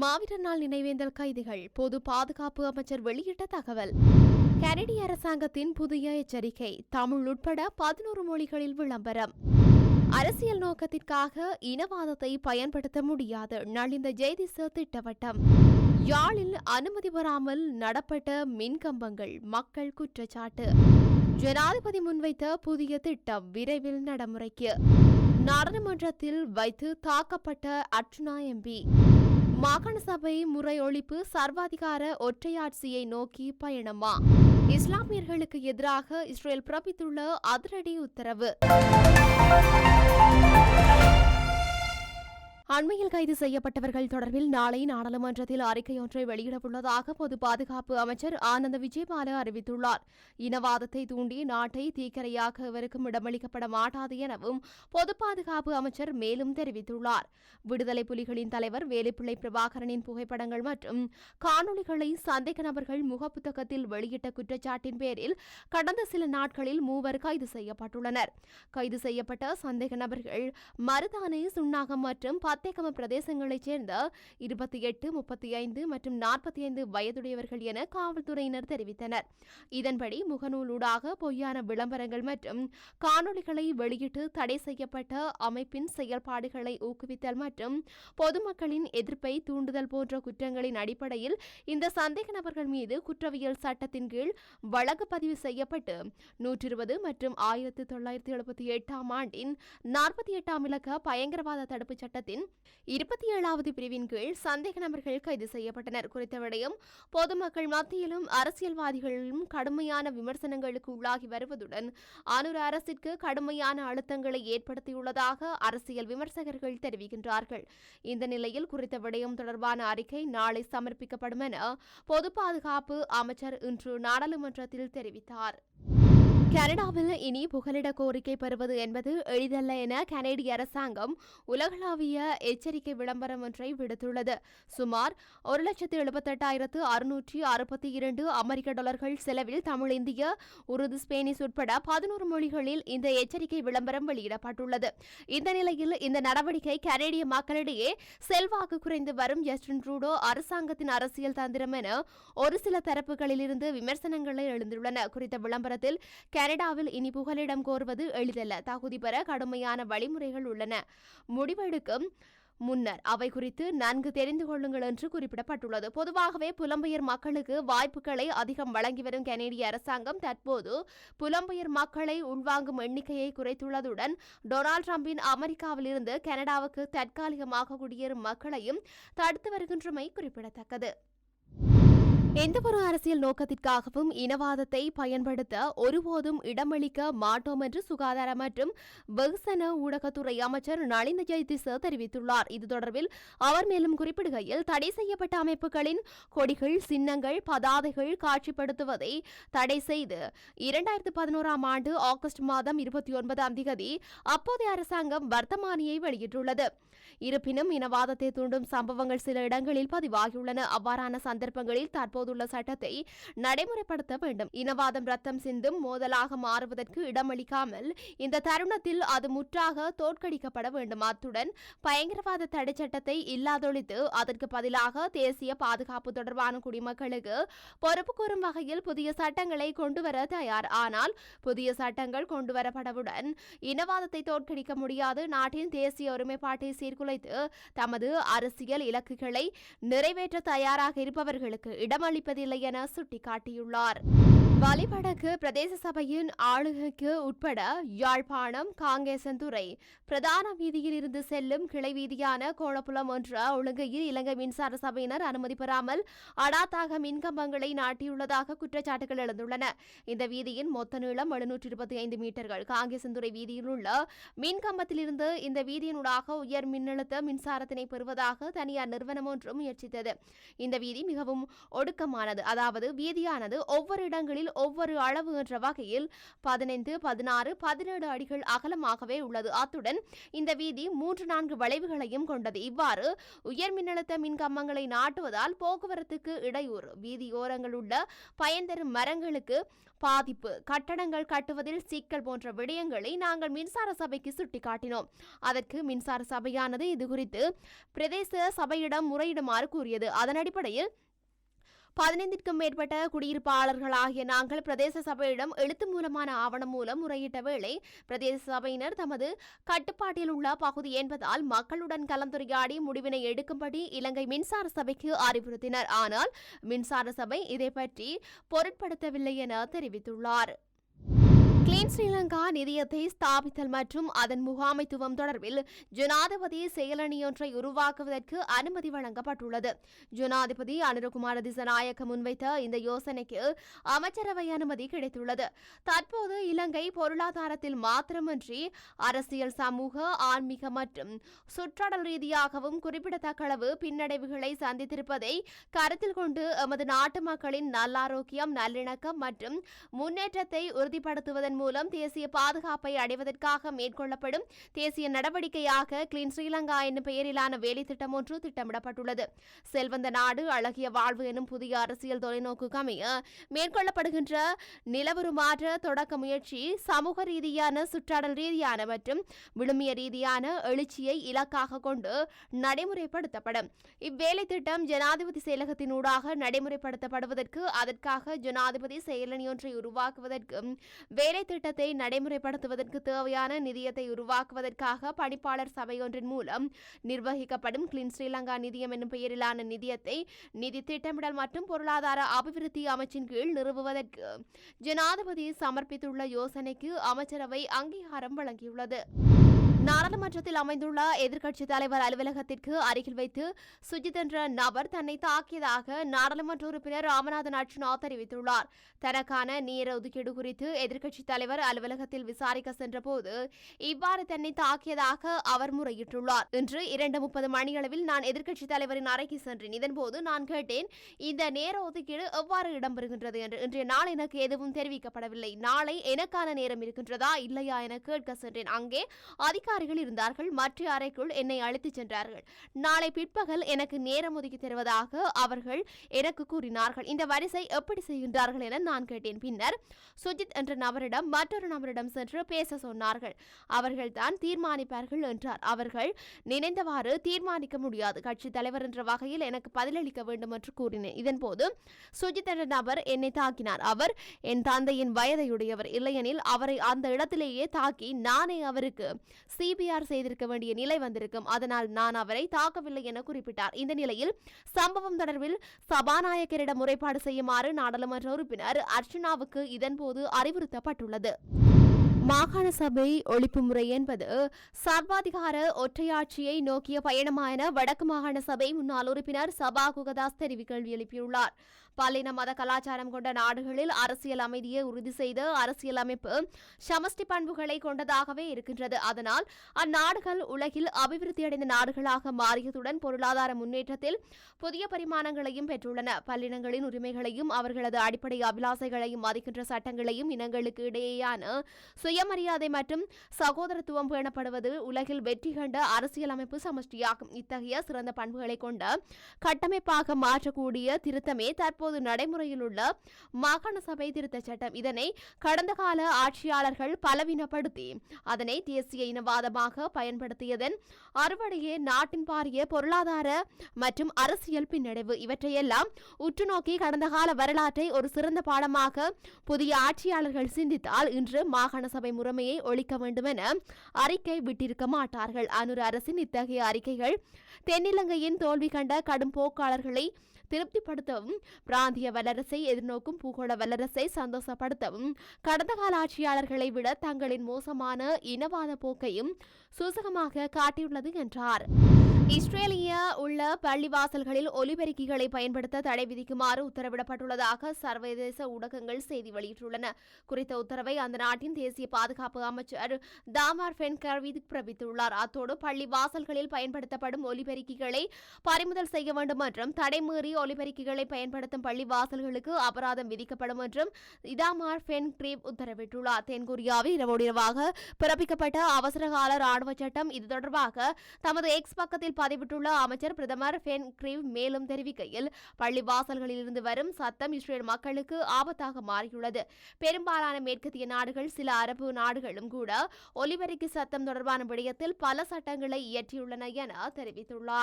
மாவீரர் நாள் நினைவேந்தல் கைதிகள் பொது பாதுகாப்பு அமைச்சர் வெளியிட்ட தகவல். கனடிய அரசாங்கத்தின் புதிய எச்சரிக்கை தமிழ் உட்பட பதினோரு மொழிகளில் விளம்பரம். அரசியல் நோக்கத்திற்காக இனவாதத்தை பயன்படுத்த முடியாது நலிந்த ஜெயதிச திட்டவட்டம். யாழில் அனுமதி பெறாமல் நடப்பட்ட மின்கம்பங்கள் மக்கள் குற்றச்சாட்டு. ஜனாதிபதி முன்வைத்த புதிய திட்டம் விரைவில் நடைமுறைக்கு. நாடாளுமன்றத்தில் வைத்து தாக்கப்பட்ட அர்ச்சுனா எம்பி. மாகாண சபை முறை ஒழிப்பு சர்வாதிகார ஒற்றையாட்சியை நோக்கி பயணமா? இஸ்லாமியர்களுக்கு எதிராக இஸ்ரேல் பிறப்பித்துள்ள அதிரடி உத்தரவு. அண்மையில் கைது செய்யப்பட்டவர்கள் தொடர்பில் நாளை நாடாளுமன்றத்தில் அறிக்கை ஒன்றை வெளியிடவுள்ளதாக பொது பாதுகாப்பு அமைச்சர் ஆனந்த விஜயபால அறிவித்துள்ளார். இனவாதத்தை தூண்டி நாட்டை தீக்கரையாக எவருக்கும் இடமளிக்கப்பட மாட்டாது எனவும் பொது பாதுகாப்பு அமைச்சர் மேலும் தெரிவித்துள்ளார். விடுதலை புலிகளின் தலைவர் வேலுப்பிள்ளை பிரபாகரனின் புகைப்படங்கள் மற்றும் காணொளிகளை சந்தேக நபர்கள் முகப்புத்தகத்தில் வெளியிட்ட குற்றச்சாட்டின் பேரில் கடந்த சில நாட்களில் மூவர் கைது செய்யப்பட்டுள்ளனர். கைது செய்யப்பட்ட சந்தேக நபர்கள் மருதானை சுண்ணாகம் மற்றும் பத்தேகம பிரதேசங்களைச் சேர்ந்த இருபத்தி எட்டு முப்பத்தி ஐந்து மற்றும் நாற்பத்தி ஐந்து வயதுடையவர்கள் என காவல்துறையினர் தெரிவித்தனர். இதன்படி முகநூலூடாக பொய்யான விளம்பரங்கள் மற்றும் காணொளிகளை வெளியிட்டு தடை செய்யப்பட்ட அமைப்பின் செயல்பாடுகளை ஊக்குவித்தல் மற்றும் பொதுமக்களின் எதிர்ப்பை தூண்டுதல் போன்ற குற்றங்களின் அடிப்படையில் இந்த சந்தேக நபர்கள் மீது குற்றவியல் சட்டத்தின் கீழ் வழக்கு பதிவு செய்யப்பட்டு நூற்றி இருபது மற்றும் ஆயிரத்தி தொள்ளாயிரத்தி எழுபத்தி எட்டாம் ஆண்டின் நாற்பத்தி எட்டாம் இலக்க பயங்கரவாத தடுப்புச் சட்டத்தின் இருபத்தி ஏழாவது பிரிவின் கீழ் சந்தேக நபர்கள் கைது செய்யப்பட்டனர். குறித்த விடயம் பொதுமக்கள் மத்தியிலும் அரசியல்வாதிகளிலும் கடுமையான விமர்சனங்களுக்கு உள்ளாகி வருவதுடன் ஆனூர் அரசிற்கு கடுமையான அழுத்தங்களை ஏற்படுத்தியுள்ளதாக அரசியல் விமர்சகர்கள் தெரிவிக்கின்றார்கள். இந்த நிலையில் குறித்த விடயம் தொடர்பான அறிக்கை நாளை சமர்ப்பிக்கப்படும் என பொது பாதுகாப்பு அமைச்சர் இன்று நாடாளுமன்றத்தில் தெரிவித்தார். கனடாவில் இனி புகலிட கோரிக்கை பெறுவது என்பது எளிதல்ல என கனேடிய அரசாங்கம் உலகளாவிய எச்சரிக்கை விளம்பரம் ஒன்றை விடுத்துள்ளது. சுமார் ஒரு லட்சத்து எழுபத்தெட்டாயிரத்து அறுநூற்றி அறுபத்தி இரண்டு அமெரிக்க டாலர்கள் செலவில் தமிழ் இந்திய உருது ஸ்பேனிஸ் உட்பட பதினோரு மொழிகளில் இந்த எச்சரிக்கை விளம்பரம் வெளியிடப்பட்டுள்ளது. இந்த நிலையில் இந்த நடவடிக்கை கனேடிய மக்களிடையே செல்வாக்கு குறைந்து வரும் ஜஸ்டின் ட்ரூடோ அரசாங்கத்தின் அரசியல் தந்திரம் என ஒரு சில தரப்புகளிலிருந்து விமர்சனங்களை எழுந்துள்ளன குறித்த விளம்பரத்தில் கனடாவில் இனி புகலிடம் கோருவது எளிதல்ல. தகுதி பெற கடுமையான வழிமுறைகள் உள்ளன. முடிவெடுக்கும் முன்னர் அவை குறித்து நன்கு தெரிந்து கொள்ளுங்கள் என்று குறிப்பிடப்பட்டுள்ளது. பொதுவாகவே புலம்பெயர் மக்களுக்கு வாய்ப்புகளை அதிகம் வழங்கி வரும் கனேடிய அரசாங்கம் தற்போது புலம்பெயர் மக்களை உள்வாங்கும் எண்ணிக்கையை குறைத்துள்ளதுடன் டொனால்ட் ட்ரம்பின் அமெரிக்காவிலிருந்து கனடாவுக்கு தற்காலிகமாக குடியேறும் மக்களையும் தடுத்து வருகின்றமை குறிப்பிடத்தக்கது. எந்தவொரு அரசியல் நோக்கத்திற்காகவும் இனவாதத்தை பயன்படுத்த ஒருபோதும் இடமளிக்க மாட்டோம் என்று சுகாதார மற்றும் வெகுசன ஊடகத்துறை அமைச்சர் நளிந்த ஜெயதிச தெரிவித்துள்ளார். இது தொடர்பில் அவர் மேலும் குறிப்பிடுகையில் தடை செய்யப்பட்ட அமைப்புகளின் கொடிகள் சின்னங்கள் பதாதைகள் காட்சிப்படுத்துவதை தடை செய்து இரண்டாயிரத்து பதினோராம் ஆண்டு ஆகஸ்ட் மாதம் இருபத்தி ஒன்பதாம் திகதி அப்போதைய அரசாங்கம் வர்த்தமானியை வெளியிட்டுள்ளது. இருப்பினும் இனவாதத்தை தூண்டும் சம்பவங்கள் சில இடங்களில் பதிவாகியுள்ளன. அவ்வாறான சந்தர்ப்பங்களில் தற்போது தற்போதுள்ள சட்டத்தை நடைமுறைப்படுத்த வேண்டும். இனவாதம் ரத்தம் சிந்தும் மோதலாக மாறுவதற்கு இடமளிக்காமல் இந்த தருணத்தில் அது முற்றாக தோற்கடிக்கப்பட வேண்டும். அத்துடன் பயங்கரவாத தடை சட்டத்தை இல்லாதொழித்து அதற்கு பதிலாக தேசிய பாதுகாப்பு தொடர்பான குடிமக்களுக்கு பொறுப்பு கூறும் வகையில் புதிய சட்டங்களை கொண்டுவர தயார். ஆனால் புதிய சட்டங்கள் கொண்டுவரப்படவுடன் இனவாதத்தை தோற்கடிக்க முடியாது. நாட்டின் தேசிய ஒருமைப்பாட்டை சீர்குலைத்து தமது அரசியல் இலக்குகளை நிறைவேற்ற தயாராக இருப்பவர்களுக்கு இடமளி இடமளிப்பதில்லை என சுட்டிக்காட்டியுள்ளார். வலிவடக்கு பிரதேச சபையின் ஆளுகைக்கு உட்பட யாழ்ப்பாணம் காங்கேசன்துறை பிரதான வீதியில் இருந்து செல்லும் கிளை வீதியான கோணப்புலம் என்ற ஒழுங்கையில் இலங்கை மின்சார சபையினர் அனுமதி பெறாமல் அடாத்தாக மின்கம்பங்களை நாட்டியுள்ளதாக குற்றச்சாட்டுகள் எழுந்துள்ளன. இந்த வீதியின் மொத்த நீளம் எழுநூற்றி இருபத்தி ஐந்து மீட்டர்கள் காங்கேசன்துறை வீதியில் உள்ள மின்கம்பத்திலிருந்து இந்த வீதியினூடாக உயர் மின்னழுத்த மின்சாரத்தினை பெறுவதாக தனியார் நிறுவனம் ஒன்று முயற்சித்தது. இந்த வீதி மிகவும் ஒடுக்கமானது. அதாவது வீதியானது ஒவ்வொரு இடங்களில் ஒவ்வொரு அளவு என்ற வகையில் பதினைந்து பதினாறு பதினேழு அடிகள் அகலமாகவே உள்ளது. அத்துடன் இந்த வீதி மூன்று நான்கு வளைவுகளையும் கொண்டது. இவ்வாறு உயர் மின்னழுத்த மின்கம்பங்களை நாட்டுவதால் போக்குவரத்துக்கு இடையூறு. வீதியோரங்கள் உள்ள பயன்தரும் மரங்களுக்கு பாதிப்பு. கட்டடங்கள் கட்டுவதில் சிக்கல் போன்ற விடயங்களை நாங்கள் மின்சார சபைக்கு சுட்டிக்காட்டினோம். அதற்கு மின்சார சபையானது இது குறித்து பிரதேச சபையிடம் முறையிடுமாறு கூறியது. அதன் அடிப்படையில் பதினைந்திற்கும் மேற்பட்ட குடியிருப்பாளர்களாகிய நாங்கள் பிரதேச சபையிடம் எழுத்து மூலமான ஆவணம் மூலம் முறையிட்ட வேளை பிரதேச சபையினர் தமது கட்டுப்பாட்டில் உள்ள பகுதி என்பதால் மக்களுடன் கலந்துரையாடி முடிவினை எடுக்கும்படி இலங்கை மின்சார சபைக்கு அறிவுறுத்தினர். ஆனால் மின்சார சபை இதை பற்றி பொருட்படுத்தவில்லை என தெரிவித்துள்ளார். கிளீன் ஸ்ரீலங்கா நிதியத்தை ஸ்தாபித்தல் மற்றும் அதன் முகாமைத்துவம் தொடர்பில் ஜனாதிபதி செயலணியொன்றை உருவாக்குவதற்கு அனுமதி வழங்கப்பட்டுள்ளது. ஜனாதிபதி அனுரகுமார திசநாயக்க முன்வைத்த இந்த யோசனைக்கு அமைச்சரவை அனுமதி கிடைத்துள்ளது. தற்போது இலங்கை பொருளாதாரத்தில் மாத்திரமின்றி அரசியல் சமூக ஆன்மீக மற்றும் சுற்றடல் ரீதியாகவும் குறிப்பிடத்தக்க அளவு பின்னடைவுகளை சந்தித்திருப்பதை கருத்தில் கொண்டு எமது நாட்டு மக்களின் நல்லாரோக்கியம் நல்லிணக்கம் மற்றும் முன்னேற்றத்தை உறுதிப்படுத்துவதன் மூலம் தேசிய பாதுகாப்பை அடைவதற்காக மேற்கொள்ளப்படும் தேசிய நடவடிக்கையாக கிளீன் ஸ்ரீலங்கா என்னும் பெயரிலான வேலைத்திட்டம் ஒன்று திட்டமிடப்பட்டுள்ளது. செல்வந்த நாடு அழகிய வாழ்வு எனும் புதிய அரசியல் தொலைநோக்கு அமைய மேற்கொள்ளப்படுகின்ற நிலவருமாற்ற தொடக்க முயற்சி சமூக ரீதியான சுற்றாடல் ரீதியான மற்றும் விழுமிய ரீதியான எழுச்சியை இலக்காக கொண்டு நடைமுறைப்படுத்தப்படும். இவ்வேலை திட்டம் ஜனாதிபதி செயலகத்தினூடாக நடைமுறைப்படுத்தப்படுவதற்கு அதற்காக ஜனாதிபதி செயலணியொன்றை உருவாக்குவதற்கு வேலை திட்டத்தை நடைமுறைப்படுத்துவதற்கு தேவையான நிதியத்தை உருவாக்குவதற்காக பணிப்பாளர் சபையொன்றின் மூலம் நிர்வகிக்கப்படும் கிளீன் ஸ்ரீலங்கா நிதியம் என்னும் பெயரிலான நிதியத்தை நிதி திட்டமிடல் மற்றும் பொருளாதார அபிவிருத்தி அமைச்சின் கீழ் நிறுவுவதற்கு ஜனாதிபதி சமர்ப்பித்துள்ள யோசனைக்கு அமைச்சரவை அங்கீகாரம் வழங்கியுள்ளது. நாடாளுமன்றத்தில் அமைந்துள்ள எதிர்க்கட்சித் தலைவர் அலுவலகத்திற்கு அருகில் வைத்து சுஜித் என்ற நபர் தன்னை தாக்கியதாக நாடாளுமன்ற உறுப்பினர் ராமநாதன் அர்ஜுனா தெரிவித்துள்ளார். தனக்கான நேர ஒதுக்கீடு குறித்து எதிர்க்கட்சித் தலைவர் அலுவலகத்தில் விசாரிக்க சென்றபோது இவ்வாறு தன்னை தாக்கியதாக அவர் முறையிட்டுள்ளார். இன்று இரண்டு முப்பது மணியளவில் நான் எதிர்க்கட்சித் தலைவரின் அறைக்கு சென்றேன். இதன்போது நான் கேட்டேன் இந்த நேர ஒதுக்கீடு எவ்வாறு இடம்பெறுகின்றது என்று. இன்றைய நாள் எனக்கு எதுவும் தெரிவிக்கப்படவில்லை. நாளை எனக்கான நேரம் இருக்கின்றதா இல்லையா என கேட்க சென்றேன். அங்கே அதிகாரிகள் இருந்தார்கள். மற்ற அறைக்குள் என்னை அழைத்துச் சென்றார்கள். நாளை பிற்பகல் எனக்கு நேரம் ஒதுக்கி தருவதாக அவர்கள் எனக்கு கூறினார்கள். இந்த வரிசை எப்படி செய்கின்றார்கள் என நான் கேட்டேன். பின்னர் சுஜித் என்ற நபரிடம் மற்றொரு நபரிடம் சென்று பேச சொன்னார்கள். அவர்கள் தான் தீர்மானிப்பார்கள் என்றார். அவர்கள் நினைந்தவாறு தீர்மானிக்க முடியாது. கட்சி தலைவர் என்ற வகையில் எனக்கு பதிலளிக்க வேண்டும் என்று கூறினேன். இதன்போது சுஜித் என்ற நபர் என்னை தாக்கினார். அவர் என் தந்தையின் வயதையுடையவர். இல்லையெனில் அவரை அந்த இடத்திலேயே தாக்கி நானே அவருக்கு சிபிஆர் செய்திருக்க வேண்டிய நிலை வந்திருக்கும். அதனால் நான் அவரை தாக்கவில்லை என குறிப்பிட்டார். இந்த நிலையில் சம்பவம் தொடர்பில் சபாநாயகரிடம் முறைப்பாடு செய்யுமாறு நாடாளுமன்ற உறுப்பினர் அர்ச்சனாவுக்கு இதன்போது அறிவுறுத்தப்பட்டுள்ளது. மாகாண சபை ஒழிப்பு முறை என்பது சர்வாதிகார ஒற்றையாட்சியை நோக்கிய பயணமான வடக்கு மாகாண சபை முன்னாள் உறுப்பினர் சபா குகதாஸ் தெரிவி கேள்வி எழுப்பியுள்ளார். பல்லின மத கலாச்சாரம் கொண்ட நாடுகளில் அரசியல் அமைதியை உறுதி செய்த அரசியல் அமைப்பு சமஷ்டி பண்புகளை கொண்டதாகவே இருக்கின்றது. அதனால் அந்நாடுகள் உலகில் அபிவிருத்தியடைந்த நாடுகளாக மாறியதுடன் பொருளாதார முன்னேற்றத்தில் புதிய பரிமாணங்களையும் பெற்றுள்ளன. பல்லினங்களின் உரிமைகளையும் அவர்களது அடிப்படை அபிலாசைகளையும் மதிக்கின்ற சட்டங்களையும் இனங்களுக்கு இடையேயான சுயமரியாதை மற்றும் சகோதரத்துவம் பேணப்படுவது உலகில் வெற்றி கண்ட அரசியலமைப்பு சமஷ்டியாகும். இத்தகைய சிறந்த பண்புகளை கொண்ட கட்டமைப்பாக மாற்றக்கூடிய திருத்தமே தற்போது நடைமுறையில் உள்ள மாகாண சபை திருத்தச் சட்டம். இதனை கடந்த கால ஆட்சியாளர்கள் பலவீனப்படுத்தி அதனை தேசிய இனவாதமாக பயன்படுத்தியதன் அறுவடையே நாட்டின் பாரிய பொருளாதார மற்றும் அரசியல் பின்னடைவு. இவற்றையெல்லாம் உற்றுநோக்கி கடந்த கால வரலாற்றை ஒரு சிறந்த பாடமாக புதிய ஆட்சியாளர்கள் சிந்தித்தால் இன்று மாகாண சபை முறைமையை ஒழிக்க வேண்டும் என அறிக்கை விட்டிருக்க மாட்டார்கள். அனுர் அரசின் இத்தகைய அறிக்கைகள் தென்னிலங்கையின் தோல்வி கண்ட கடும் போக்காளர்களை திருப்திப்படுத்தவும் பிராந்திய வல்லரசை எதிர்நோக்கும் பூகோள வல்லரசை சந்தோஷப்படுத்தவும் கடந்த கால ஆட்சியாளர்களை விட தங்களின் மோசமான இனவாத போக்கையும் சூசகமாக காட்டியுள்ளது என்றார். இஸ்ரேலிய உள்ள பள்ளிவாசல்களில் ஒலிபெருக்கிகளை பயன்படுத்த தடை விதிக்குமாறு உத்தரவிடப்பட்டுள்ளதாக சர்வதேச ஊடகங்கள் செய்தி வெளியிட்டுள்ளன. குறித்த உத்தரவை அந்த நாட்டின் தேசிய பாதுகாப்பு அமைச்சர் தாமார் ஃபென்கர்வி பிறப்பித்துள்ளார். அத்தோடு பள்ளி வாசல்களில் பயன்படுத்தப்படும் ஒலிபெருக்கிகளை பறிமுதல் செய்ய வேண்டும் என்றும் தடைமீறி ஒலிபெருக்கிகளை பயன்படுத்தும் பள்ளி வாசல்களுக்கு அபராதம் விதிக்கப்படும் என்றும் இதாமார் ஃபென் கிரீப் உத்தரவிட்டுள்ளார். தென்கொரியாவில் இரவோடு இரவாக பிறப்பிக்கப்பட்ட அவசரகால ராணுவ சட்டம் இது தொடர்பாக தமது எக்ஸ் பக்கத்தில் பதிவிட்டுள்ள அமைச்சர் பிரதமர் ஃபென் கிரீவ் மேலும் தெரிவிக்கையில் பள்ளி வாசல்களிலிருந்து வரும் சத்தம் இஸ்ரேல் மக்களுக்கு ஆபத்தாக மாறியுள்ளது. பெரும்பாலான மேற்கத்திய நாடுகள் சில அரபு நாடுகளும் கூட ஒலிபெருக்கி சத்தம் தொடர்பான விடயத்தில் பல சட்டங்களை இயற்றியுள்ளன என தெரிவித்துள்ளார்.